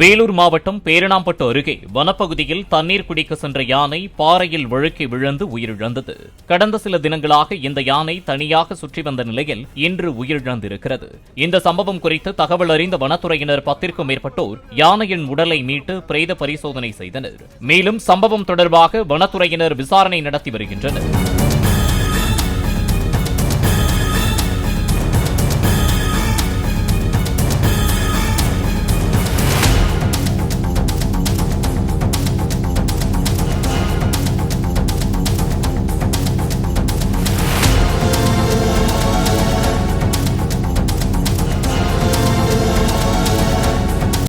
வேலூர் மாவட்டம் பேரணாம்பட்டு அருகே வனப்பகுதியில் தண்ணீர் குடிக்க சென்ற யானை பாறையில் வழுக்கி விழுந்து உயிரிழந்தது. கடந்த சில தினங்களாக இந்த யானை தனியாக சுற்றி வந்த நிலையில் இன்று உயிரிழந்திருக்கிறது. இந்த சம்பவம் குறித்து தகவல் அறிந்த வனத்துறையினர் பத்திற்கும் மேற்பட்டோர் யானையின் உடலை மீட்டு பிரேத பரிசோதனை செய்தனர். மேலும் சம்பவம் தொடர்பாக வனத்துறையினர் விசாரணை நடத்தி வருகின்றனர்.